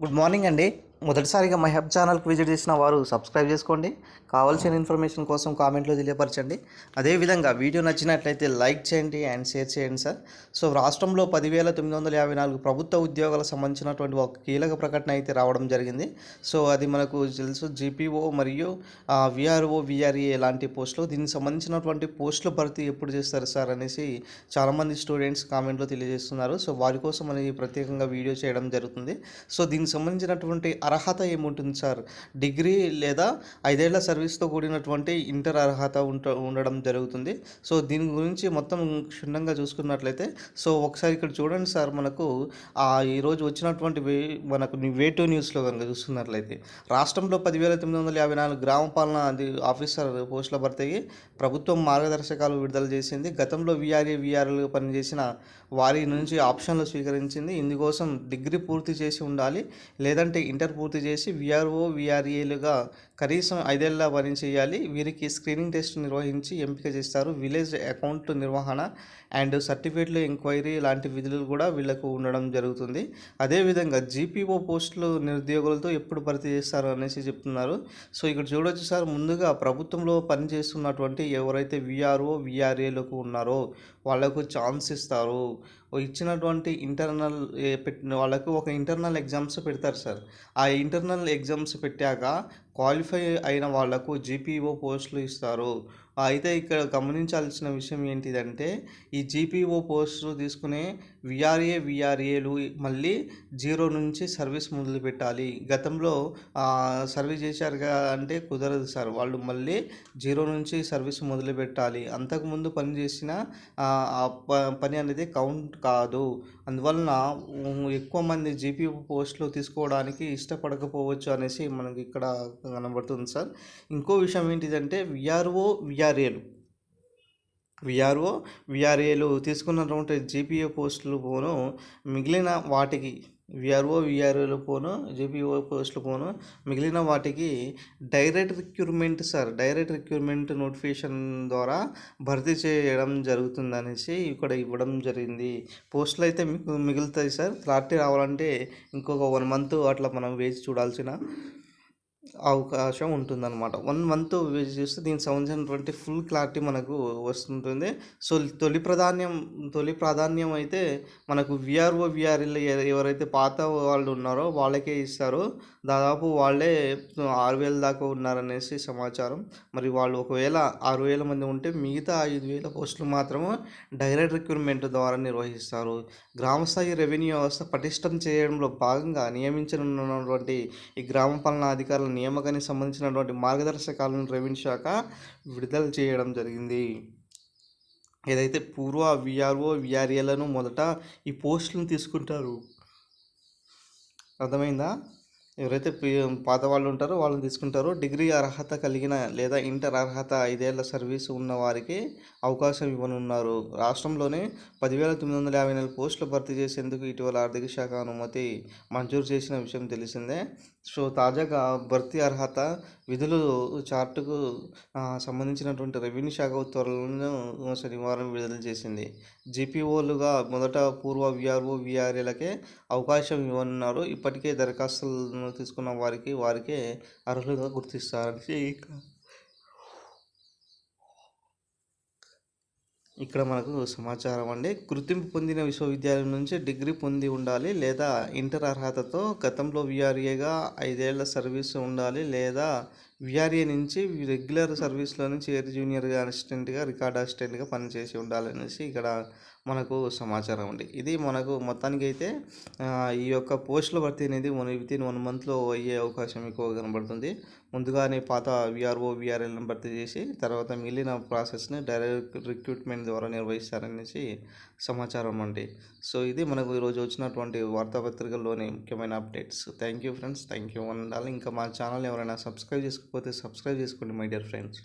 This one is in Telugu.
గుడ్ మార్నింగ్ అండి. మొదటిసారిగా మై హబ్ ఛానల్కి విజిట్ చేసిన వారు సబ్స్క్రైబ్ చేసుకోండి. కావాల్సిన ఇన్ఫర్మేషన్ కోసం కామెంట్లో తెలియపరచండి. అదేవిధంగా వీడియో నచ్చినట్లయితే లైక్ చేయండి అండ్ షేర్ చేయండి సార్. సో రాష్ట్రంలో పదివేల తొమ్మిది వందల యాభై నాలుగు ప్రభుత్వ ఉద్యోగాలకు సంబంధించినటువంటి ఒక కీలక ప్రకటన అయితే రావడం జరిగింది. సో అది మనకు తెలుసు. జీపీఓ మరియు విఆర్ఓ విఆర్ఏ లాంటి పోస్టులు. దీనికి సంబంధించినటువంటి పోస్టుల భర్తీ ఎప్పుడు చేస్తారు సార్ అనేసి చాలామంది స్టూడెంట్స్ కామెంట్లో తెలియజేస్తున్నారు. సో వారి కోసం అనేది ప్రత్యేకంగా వీడియో చేయడం జరుగుతుంది. సో దీనికి సంబంధించినటువంటి అర్హత ఏముంటుంది సార్? డిగ్రీ లేదా ఐదేళ్ళ సర్వీస్తో కూడినటువంటి ఇంటర్ అర్హత ఉంట ఉండడం జరుగుతుంది. సో దీని గురించి మొత్తం క్షుణ్ణంగా చూసుకున్నట్లయితే సో ఒకసారి ఇక్కడ చూడండి సార్ మనకు ఈరోజు వచ్చినటువంటి వే మనకు వే టూ న్యూస్లో కనుక చూస్తున్నట్లయితే రాష్ట్రంలో పదివేల తొమ్మిది వందల యాభై నాలుగు గ్రామ పాలన ఆఫీసర్ పోస్టుల భర్తీకి ప్రభుత్వం మార్గదర్శకాలు విడుదల చేసింది. గతంలో విఆర్ఏ విఆర్ఏలు పనిచేసిన వారి నుంచి ఆప్షన్లు స్వీకరించింది. ఇందుకోసం డిగ్రీ పూర్తి చేసి ఉండాలి. లేదంటే ఇంటర్ పూర్తి చేసి విఆర్ఓ విఆర్ఏలుగా కనీసం ఐదేళ్ళ పని చేయాలి వీరికి స్క్రీనింగ్ టెస్ట్ నిర్వహించి ఎంపిక చేస్తారు. విలేజ్ అకౌంట్ నిర్వహణ అండ్ సర్టిఫికేట్లు ఎంక్వైరీ లాంటి విధులు కూడా వీళ్ళకు ఉండడం జరుగుతుంది. అదేవిధంగా జీపీఓ పోస్టులు నిరుద్యోగులతో ఎప్పుడు భర్తీ చేస్తారు అనేసి చెప్తున్నారు. సో ఇక్కడ చూడొచ్చు సార్ ముందుగా ప్రభుత్వంలో పనిచేస్తున్నటువంటి ఎవరైతే విఆర్ఓ విఆర్ఏలకు ఉన్నారో వాళ్ళకు ఛాన్స్ ఇస్తారు. ఇచ్చినటువంటి ఇంటర్నల్ పెట్టిన వాళ్ళకు ఒక ఇంటర్నల్ ఎగ్జామ్స్ పెడతారు సార్. ఆ ఇంటర్నల్ ఎగ్జామ్స్ పెట్టాక క్వాలిఫై అయిన వాళ్ళకు జీపీఓ పోస్టులు ఇస్తారు. అయితే ఇక్కడ గమనించాల్సిన విషయం ఏంటిదంటే ఈ జీపీఓ పోస్టులు తీసుకునే విఆర్ఏ విఆర్ఏలు మళ్ళీ జీరో నుంచి సర్వీస్ మొదలు పెట్టాలి. గతంలో సర్వీస్ చేశారుగా అంటే కుదరదు సార్. వాళ్ళు మళ్ళీ జీరో నుంచి సర్వీస్ మొదలు పెట్టాలి. అంతకుముందు పని చేసిన పని అనేది కౌంట్ కాదు. అందువలన ఎక్కువ మంది జీపీఓ పోస్టులు తీసుకోవడానికి ఇష్టపడకపోవచ్చు అనేసి మనకి ఇక్కడ కనబడుతుంది సార్. ఇంకో విషయం ఏంటిదంటే విఆర్ఓ విఆర్ఏలు విఆర్ఓ విఆర్ఏలు తీసుకున్నటువంటి జీపీఓ పోస్టులు పోను మిగిలిన వాటికి విఆర్ఓ విఆర్ఓలు పోను జేపీఓ పోస్టులు పోను మిగిలిన వాటికి direct recruitment sir direct recruitment notification ద్వారా భర్తీ చేయడం జరుగుతుంది అనేసి ఇక్కడ ఇవ్వడం జరిగింది. పోస్టులు అయితే మీకు మిగులుతాయి సార్. క్లారిటీ రావాలంటే ఇంకొక వన్ మంత్ అట్లా మనం వేచి చూడాల్సిన అవకాశం ఉంటుందన్నమాట. వన్ మంత్ వేచి చూస్తే దీనికి సంబంధించినటువంటి ఫుల్ క్లారిటీ మనకు వస్తుంటుంది. సో తొలి ప్రాధాన్యం తొలి ప్రాధాన్యం అయితే మనకు విఆర్ఓ విఆర్ఎల్ ఎవరైతే పాత వాళ్ళు ఉన్నారో వాళ్ళకే ఇస్తారు. దాదాపు వాళ్ళే ఆరు వేల దాకా ఉన్నారనేసి సమాచారం. మరి వాళ్ళు ఒకవేళ ఆరు వేల మంది ఉంటే మిగతా ఐదు వేల పోస్టులు మాత్రమే డైరెక్ట్ రిక్రూట్మెంట్ ద్వారా నిర్వహిస్తారు. గ్రామస్థాయి రెవెన్యూ వ్యవస్థ పటిష్టం చేయడంలో భాగంగా నియమించనున్నటువంటి ఈ గ్రామ పాలనా అధికారుల నియామకానికి సంబంధించినటువంటి మార్గదర్శకాలను రెవెన్యూ శాఖ విడుదల చేయడం జరిగింది. ఏదైతే పూర్వ విఆర్ఓ విఆర్ఏలను మొదట ఈ పోస్టులను తీసుకుంటారు. అర్థమైందా? ఎవరైతే పాత వాళ్ళు ఉంటారో వాళ్ళని తీసుకుంటారో. డిగ్రీ అర్హత కలిగిన లేదా ఇంటర్ అర్హత ఐదేళ్ళ సర్వీసు ఉన్న వారికి అవకాశం ఇవ్వనున్నారు. రాష్ట్రంలోనే పదివేల తొమ్మిది వందల యాభై నాలుగు పోస్టులు భర్తీ చేసేందుకు ఇటీవల ఆర్థిక శాఖ అనుమతి మంజూరు చేసిన విషయం తెలిసిందే. సో తాజాగా భర్తీ అర్హత విధులు చార్టుకు సంబంధించినటువంటి రెవెన్యూ శాఖ ఉత్తర్వులను శనివారం విడుదల చేసింది. జీపీఓలుగా మొదట పూర్వ విఆర్ఓ విఆర్ఏలకే అవకాశం ఇవ్వనున్నారు. ఇప్పటికే దరఖాస్తులను తీసుకున్న వారికి వారికే అర్హులుగా గుర్తిస్తారని ఇక్కడ మనకు సమాచారం అండి. గుర్తింపు పొందిన విశ్వవిద్యాలయం నుంచి డిగ్రీ పొంది ఉండాలి లేదా ఇంటర్ అర్హతతో గతంలో విఆర్ఏగా ఐదేళ్ళ సర్వీస్ ఉండాలి లేదా విఆర్ఏ నుంచి రెగ్యులర్ సర్వీస్లో నుంచి ఎయిర్ జూనియర్గా అసిస్టెంట్గా రికార్డ్ అసిస్టెంట్గా పనిచేసి ఉండాలనేసి ఇక్కడ మనకు సమాచారం అండి. ఇది మనకు మొత్తానికి అయితే ఈ యొక్క పోస్టుల భర్తీ అనేది మన విత్ ఇన్ వన్ మంత్లో అయ్యే అవకాశం ఎక్కువ కనబడుతుంది. ముందుగానే పాత విఆర్ఓ విఆర్ఎల్ని భర్తీ చేసి తర్వాత మిగిలిన ప్రాసెస్ని డైరెక్ట్ రిక్రూట్మెంట్ ద్వారా నిర్వహిస్తారనేసి సమాచారం అండి. సో ఇది మనకు ఈరోజు వచ్చినటువంటి వార్తాపత్రికల్లోని ముఖ్యమైన updates. Thank you friends thank you ఉండాలి ఇంకా మా ఛానల్ ఎవరైనా సబ్స్క్రైబ్ చేసుకోకపోతే సబ్స్క్రైబ్ చేసుకోండి మై డియర్ ఫ్రెండ్స్